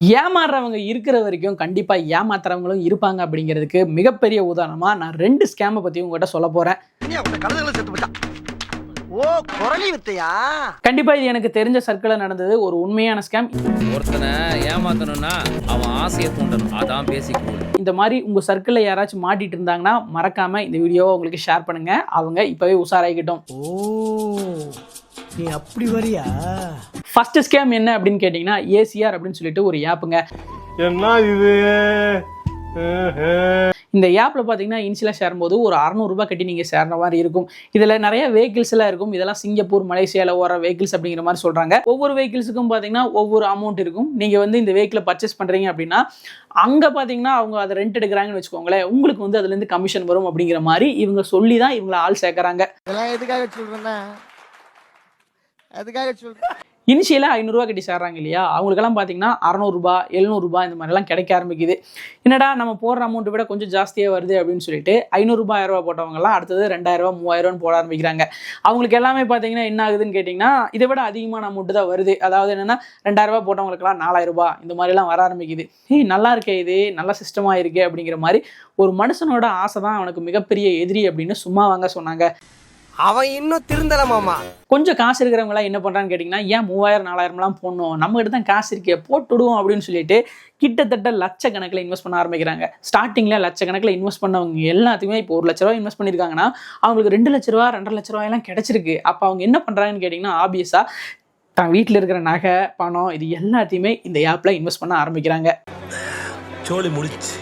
ஏமாறுறவங்க இருக்கிற வரைக்கும் கண்டிப்பாக ஏமாத்துறவங்களும் இருப்பாங்க அப்படிங்கிறதுக்கு மிகப்பெரிய உதாரணமாக நான் ரெண்டு ஸ்கேமை பற்றி உங்கள்கிட்ட சொல்ல போகிறேன் ஓ குரலி வித்தையா? கண்டிப்பா இது எனக்கு தெரிஞ்ச சர்க்கிளில் நடந்தது ஒரு உண்மையான ஸ்கேம் ஒருத்தனை ஏமாத்தணும்னா அவன் ஆசையை தூண்டணும். அதான் பேசிக் இந்த மாதிரி உங்க சர்க்கிளில் யாராச்சும் மாட்டிட்டு இருந்தாங்கன்னா மறக்காம இந்த வீடியோவை உங்களுக்கு ஷேர் பண்ணுங்க. அவங்க இப்பவே உஷாராகிக்கிட்டோம் ஓ நீ அப்படி வரியா? ஃபர்ஸ்ட் ஸ்கேம் என்ன அப்படின்னு கேட்டிங்கன்னா ஏசிஆர் அப்படின்னு சொல்லிட்டு ஒரு ஆப்புங்க என்ன இது? இந்த ஆப்பில் பார்த்தீங்கன்னா இனிஷியலாக சேரும்போது ஒரு அறநூறுபா கட்டி நீங்கள் சேர்ற மாதிரி இருக்கும். இதில் நிறைய vehicles எல்லாம் இருக்கும். இதெல்லாம் சிங்கப்பூர் மலேசியாவில் ஓர வெஹிக்கிள்ஸ் அப்படிங்கிற மாதிரி சொல்கிறாங்க ஒவ்வொரு வெஹிக்கிள்ஸுக்கும் பார்த்தீங்கன்னா ஒவ்வொரு அமௌண்ட் இருக்கும். நீங்கள் வந்து இந்த வெஹிக்கிளை பர்ச்சேஸ் பண்ணுறீங்க அப்படின்னா அங்கே பார்த்தீங்கன்னா அவங்க அதை ரெண்ட் எடுக்கிறாங்கன்னு வச்சுக்கோங்களேன் உங்களுக்கு வந்து அதுலேருந்து கமிஷன் வரும் அப்படிங்கிற மாதிரி இவங்க சொல்லி தான் இவங்களை ஆள் சேர்க்குறாங்க. இதெல்லாம் எதுக்காக சொல்கிறேன்னா அதுக்காக சொல்கிறேன் இனிஷியலாக ஐநூறுரூவா கட்டி சேர்றாங்க இல்லையா? அவங்களுக்கெல்லாம் பார்த்தீங்கன்னா அறநூறுபா எழுநூறுபா இந்த மாதிரிலாம் கிடைக்க ஆரம்பிக்குது. என்னடா நம்ம போடுற அமௌண்ட்டை விட கொஞ்சம் ஜாஸ்தியாக வருது அப்படின்னு சொல்லிட்டு ஐநூறுரூபா ஆயிரரூபா போட்டவங்கலாம் அடுத்தது ரெண்டாயிரரூபா மூவாயிரரூவான்னு போட ஆரம்பிக்கிறாங்க. அவங்களுக்கு எல்லாமே பார்த்தீங்கன்னா என்ன ஆகுதுன்னு கேட்டிங்கன்னா இதை விட அதிகமான அமௌண்ட்டு தான் வருது. அதாவது என்னென்னா ரெண்டாயிரரூபா போட்டவங்களுக்குலாம் நாலாயிரரூபா இந்த மாதிரிலாம் வர ஆரம்பிக்குது. ஏய் நல்லா இருக்கே இது நல்ல சிஸ்டமாக இருக்கே அப்படிங்கிற மாதிரி ஒரு மனுஷனோட ஆசை தான் அவனுக்கு மிகப்பெரிய எதிரி அப்படின்னு சும்மா வாங்க சொன்னாங்க. அவன் இன்னும் திருந்தல மாமா. கொஞ்சம் காசு இருக்கிறவங்களாம் என்ன பண்ணுறான்னு கேட்டிங்கன்னா ஏன் மூவாயிரம் நாலாயிரம்லாம் போடணும்? நம்மகிட்ட தான் காசு இருக்கே போட்டுடுவோம் அப்படின்னு சொல்லிட்டு கிட்டத்தட்ட லட்சக்கணக்கில் இன்வெஸ்ட் பண்ண ஆரம்பிக்கிறாங்க. ஸ்டார்டிங்கில் லட்சக்கணக்கில் இன்வெஸ்ட் பண்ணவங்க எல்லாத்தையுமே இப்போ ஒரு லட்ச ரூபா இன்வெஸ்ட் பண்ணியிருக்காங்கன்னா அவங்களுக்கு ரெண்டு லட்ச ரூபா ரெண்டரை லட்ச ரூபாய் எல்லாம் கிடைச்சிருக்கு. அப்போ அவங்க என்ன பண்ணுறாங்கன்னு கேட்டிங்கன்னா ஆப்வியஸாக தான் வீட்டில் இருக்கிற நகை பணம் இது எல்லாத்தையுமே இந்த ஆப்பில் இன்வெஸ்ட் பண்ண ஆரம்பிக்கிறாங்க. சோழி முடிச்சு.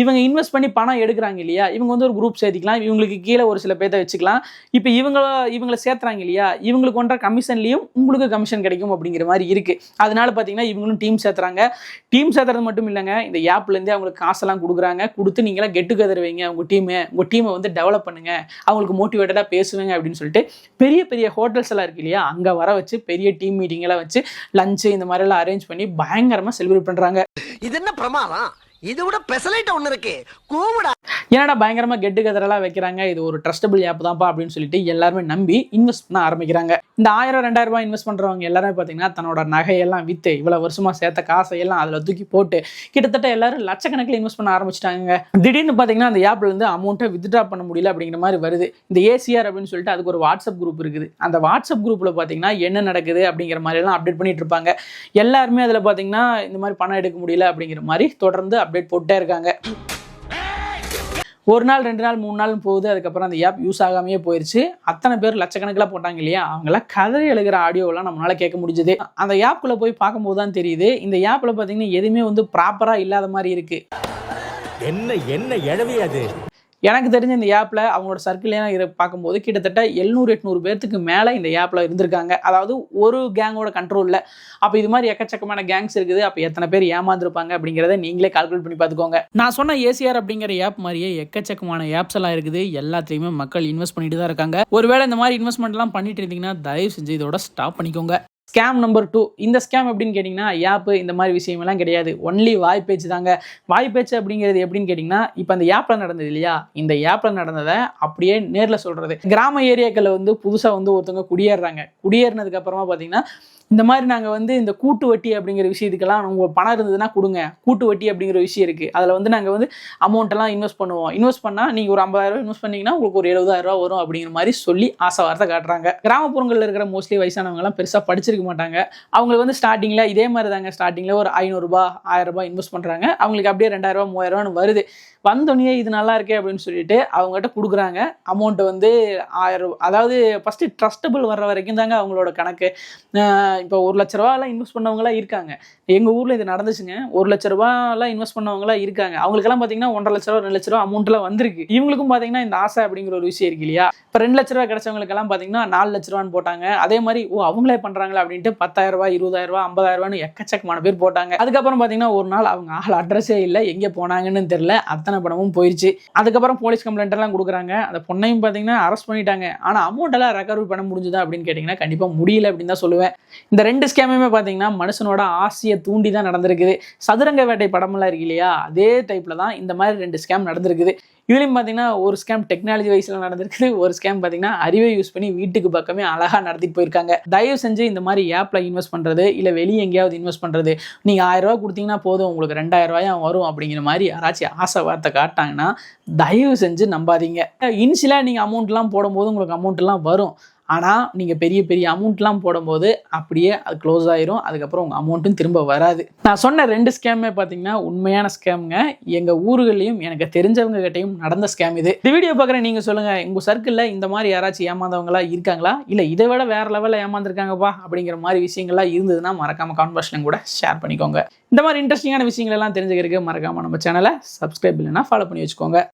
இவங்க இன்வெஸ்ட் பண்ணி பணம் எடுக்கிறாங்க இல்லையா? இவங்க வந்து ஒரு குரூப் சேர்த்திக்கலாம். இவங்களுக்கு கீழே ஒரு சில பேர்த்த வச்சுக்கலாம். இப்போ இவங்க இவங்களை சேர்த்துறாங்க இல்லையா? இவங்களுக்கு ஒன்ற கமிஷன்லையும் உங்களுக்கு கமிஷன் கிடைக்கும் அப்படிங்கிற மாதிரி இருக்குது அதனால பார்த்தீங்கன்னா இவங்களும் டீம் சேர்த்துறாங்க. டீம் சேர்த்துறது மட்டும் இல்லைங்க. இந்த ஆப்லேருந்தே அவங்களுக்கு காசெல்லாம் கொடுக்குறாங்க. கொடுத்து நீங்களாம் கெட்டு கதர் வைங்க. உங்கள் டீமை உங்கள் டீமை வந்து டெவலப் பண்ணுங்க. அவங்களுக்கு மோட்டிவேட்டடாக பேசுவேங்க அப்படின்னு சொல்லிட்டு பெரிய பெரிய ஹோட்டல்ஸ் எல்லாம் இருக்கு இல்லையா? அங்கே வர வச்சு பெரிய டீம் மீட்டிங் எல்லாம் வச்சு லஞ்சு இந்த மாதிரிலாம் அரேஞ்ச் பண்ணி பயங்கரமாக செலிப்ரேட் பண்ணுறாங்க இது என்ன பிரமாதம்? இது விட பெசலைட் ஒண்ணு இருக்கு. கூவுடா. என்னடா பயங்கரமாக கெட்டு கதரெல்லாம் வைக்கிறாங்க? இது ஒரு ட்ரஸ்டபிள் ஆப் தான்ப்பா அப்படின்னு சொல்லிட்டு எல்லாருமே நம்பி இன்வெஸ்ட் பண்ண ஆரம்பிக்கிறாங்க. இந்த ஆயிரம் ரெண்டாயிரம் ரூபாய் இன்வெஸ்ட் பண்ணுறவங்க எல்லாருமே பார்த்தீங்கன்னா தன்னோட நகையெல்லாம் விற்று இவ்வளோ வருஷமா சேர்த்த காசையெல்லாம் அதில் தூக்கி போட்டு கிட்டத்தட்ட எல்லாரும் லட்சக்கணக்கில் இன்வெஸ்ட் பண்ண ஆரம்பிச்சிட்டாங்க திடீர்னு பார்த்தீங்கன்னா அந்த ஆப்லேருந்து அமௌண்ட்டை வித்ட்ரா பண்ண முடியல அப்படிங்கிற மாதிரி வருது. இந்த ஏசிஆர் அப்படின்னு சொல்லிட்டு அதுக்கு ஒரு வாட்ஸ்அப் குரூப் இருக்குது. அந்த வாட்ஸ்அப் குரூப்பில் பார்த்தீங்கன்னா என்ன நடக்குது அப்படிங்கிற மாதிரி எல்லாம் அப்டேட் பண்ணிட்டு இருப்பாங்க. எல்லாருமே அதில் பார்த்தீங்கன்னா இந்த மாதிரி பணம் எடுக்க முடியல அப்படிங்கிற மாதிரி தொடர்ந்து அப்டேட் போட்டே இருக்காங்க. ஒரு நாள் ரெண்டு நாள் மூணு நாள் போகுது. அதுக்கப்புறம் அந்த ஆப் யூஸ் ஆகாமையே போயிடுச்சு அத்தனை பேர் லட்சக்கணக்கில் போட்டாங்க இல்லையா? அவங்களாம் கதறி எழுகிற ஆடியோவெல்லாம் நம்மளால் கேட்க முடிஞ்சுது. அந்த ஆப்குள்ளே போய் பார்க்கும்போது தான் தெரியுது. இந்த ஆப்பில் பார்த்தீங்கன்னா எதுவுமே வந்து ப்ராப்பராக இல்லாத மாதிரி இருக்குது என்ன என்ன எழவி அது? எனக்கு தெரிஞ்ச இந்த ஆப்பில் அவங்களோட சர்க்கிள்லாம் இதை பார்க்கும்போது கிட்டத்தட்ட எழுநூறு எட்நூறு பேர்த்துக்கு மேலே இந்த ஆப்பில் இருந்திருக்காங்க. அதாவது ஒரு கேங்கோட கண்ட்ரோலில் அப்போ இது மாதிரி எக்கச்சக்கமான கேங்ஸ் இருக்குது. அப்போ எத்தனை பேர் ஏமாந்துருப்பாங்க அப்படிங்கிறத நீங்களே கால்குலேட் பண்ணி பார்த்துக்கோங்க. நான் சொன்ன ஏசிஆர் அப்படிங்கிற ஆப் மாதிரியே எக்கச்சக்கமான ஆப்ஸ் எல்லாம் இருக்குது. எல்லாத்தையுமே மக்கள் இன்வெஸ்ட் பண்ணிட்டு தான் இருக்காங்க. ஒருவேளை இந்த மாதிரி இன்வெஸ்ட்மெண்ட்லாம் பண்ணிட்டு இருந்தீங்கன்னா தயவு செஞ்சு இதோட ஸ்டாப் பண்ணிக்கோங்க. ஸ்கேம் நம்பர் டூ இந்த ஸ்கேம் எப்படின்னு கேட்டிங்கன்னா ஆப்பு இந்த மாதிரி விஷயமெல்லாம் கிடையாது. ஒன்லி வாய்ப்பேச்சு தாங்க. வாய்ப்பேச்சு அப்படிங்கிறது எப்படின்னு கேட்டிங்கன்னா இப்போ அந்த ஆப்பில் நடந்தது இல்லையா? இந்த ஆப்பில் நடந்ததை அப்படியே நேரில் சொல்கிறது கிராம ஏரியாக்களில் வந்து புதுசாக வந்து ஒருத்தவங்க குடியேறுறாங்க. குடியேறினதுக்கப்புறமா பார்த்தீங்கன்னா இந்த மாதிரி நாங்கள் வந்து இந்த கூட்டு வட்டி அப்படிங்கிற விஷயத்துக்கெல்லாம் உங்கள் பணம் இருந்ததுன்னா கொடுங்க. கூட்டு வட்டி அப்படிங்கிற விஷயம் இருக்குது அதில் வந்து நாங்கள் வந்து அமௌண்ட்டெல்லாம் இன்வெஸ்ட் பண்ணுவோம். இன்வெஸ்ட் பண்ணால் நீங்கள் ஒரு ஐம்பதாயிரம் இன்வெஸ்ட் பண்ணிங்கன்னா உங்களுக்கு ஒரு எழுபதாயிரம் ரூபா வரும் அப்படிங்கிற மாதிரி சொல்லி ஆசை வார்த்தை காட்டுறாங்க. கிராமப்புறங்களில் இருக்கிற மோஸ்ட்லி வயசானவங்கலாம் பெருசாக படிச்சிருக்க மாட்டாங்க. அவங்களை வந்து ஸ்டார்டிங்கில் இதே மாதிரி தாங்க ஸ்டார்டிங்கில் ஒரு ஐநூறுரூபா ஆயிரரூபா இன்வெஸ்ட் பண்ணுறாங்க அவங்களுக்கு அப்படியே ரெண்டாயிரரூபா மூவாயிரரூவான்னு வருது. வந்தோடனே இது நல்லா இருக்கே அப்படின்னு சொல்லிட்டு அவங்ககிட்ட கொடுக்குறாங்க. அமௌண்ட்டு வந்து ஆயிரம் ரூபா- அதாவது ஃபஸ்ட்டு ட்ரஸ்டபிள் வர்ற வரைக்கும் தாங்க அவங்களோட கணக்கு. இப்போ ஒரு லட்ச ரூபாலாம் இன்வெஸ்ட் பண்ணவங்களாம் இருக்காங்க. எங்கள் ஊரில் இது நடந்துச்சுங்க. ஒரு லட்ச ரூபாலாம் இன்வெஸ்ட் பண்ணவங்களாம் இருக்காங்க. அவங்களுக்கெல்லாம் பார்த்தீங்கன்னா ஒன்றரை லட்ச ரூபா ரெண்டு லட்ச ரூபா அமௌண்ட்லாம் வந்திருக்கு. இவங்களுக்கும் பார்த்தீங்கன்னா இந்த ஆசை அப்படிங்கிற ஒரு விஷயம் இருக்கு இல்லையா? இப்போ ரெண்டு லட்ச ரூபா கிடைச்சவங்களுக்கெல்லாம் பார்த்தீங்கன்னா நாலு லட்ச ரூபான்னு போட்டாங்க. அதே மாதிரி ஓ அவங்களே பண்ணுறாங்களா அப்படின்ட்டு பத்தாயிரம் ரூபா இருபதாயிரம் ரூபா ஐம்பதாயிரம் ரூபான்னு எக்கச்சக்கமான பேர் போட்டாங்க. அதுக்கப்புறம் பார்த்தீங்கன்னா ஒரு நாள் அவங்க ஆள் அட்ரஸே இல்லை. எங்கே போனாங்கன்னு தெரியல. அத்தனை பணமும் போயிடுச்சு அதுக்கப்புறம் போலீஸ் கம்ப்ளைண்ட் எல்லாம் கொடுக்குறாங்க. அந்த பொண்ணையும் பார்த்தீங்கன்னா அரெஸ்ட் பண்ணிட்டாங்க. ஆனால் அமௌண்ட் எல்லாம் ரெக்கவரி பண்ண முடிஞ்சுதா அப்படின்னு கேட்டிங்கன்னா கண்டிப்பாக முடியல அப்படின்னு தான் சொல்லுவேன். இந்த ரெண்டு ஸ்கேமுமே பார்த்தீங்கன்னா மனுஷனோட ஆசையை தூண்டி தான் நடந்திருக்குது. சதுரங்க வேட்டை படமெல்லாம் இருக்கு இல்லையா? அதே டைப்பில் தான் இந்த மாதிரி ரெண்டு ஸ்கேம் நடந்திருக்குது. இதுலேயும் பார்த்தீங்கன்னா ஒரு ஸ்கேம் டெக்னாலஜி வைஸில் நடந்திருக்குது. ஒரு ஸ்கேம் பார்த்தீங்கன்னா அறிவை யூஸ் பண்ணி வீட்டுக்கு பக்கமே அழகாக நடத்திட்டு போயிருக்காங்க. தயவு செஞ்சு இந்த மாதிரி ஆப்பில் இன்வெஸ்ட் பண்ணுறது இல்லை வெளியே எங்கேயாவது இன்வெஸ்ட் பண்ணுறது நீங்கள் ஆயிரரூவா கொடுத்தீங்கன்னா போதும் உங்களுக்கு ரெண்டாயிரம் வரும் அப்படிங்கிற மாதிரி யாராச்சும் ஆசை வார்த்தை காட்டாங்கன்னா தயவு செஞ்சு நம்பாதீங்க. இனிஷியலாக நீங்கள் அமௌண்ட்லாம் போடும்போது உங்களுக்கு அமௌண்ட்லாம் வரும். ஆனால் நீங்கள் பெரிய பெரிய அமௌண்ட்லாம் போடும்போது அப்படியே அது க்ளோஸ் ஆயிரும். அதுக்கப்புறம் உங்கள் அமௌண்ட்டும் திரும்ப வராது. நான் சொன்ன ரெண்டு ஸ்கேமே பார்த்தீங்கன்னா உண்மையான ஸ்கேம்ங்க எங்கள் ஊர்களையும் எனக்கு தெரிஞ்சவங்க கிட்டையும் நடந்த ஸ்கேம் இது. இந்த வீடியோ பார்க்குற நீங்கள் சொல்லுங்கள் உங்கள் சர்க்கிளில் இந்த மாதிரி யாராச்சும் ஏமாந்தவங்களா இருக்காங்களா? இல்லை இதை விட வேறு லெவலில் ஏமாந்துருக்காங்கப்பா அப்படிங்கிற மாதிரி விஷயங்கள்லாம் இருந்ததுன்னா மறக்காமல் கான்வர்ஷன் கூட ஷேர் பண்ணிக்கோங்க. இந்த மாதிரி இன்ட்ரெஸ்டிங்கான விஷயங்கள் எல்லாம் தெரிஞ்சுக்கிறதுக்கு மறக்காமல் நம்ம சேனலை சப்ஸ்கிரைப் இல்லைன்னா ஃபாலோ பண்ணி வச்சுக்கோங்க.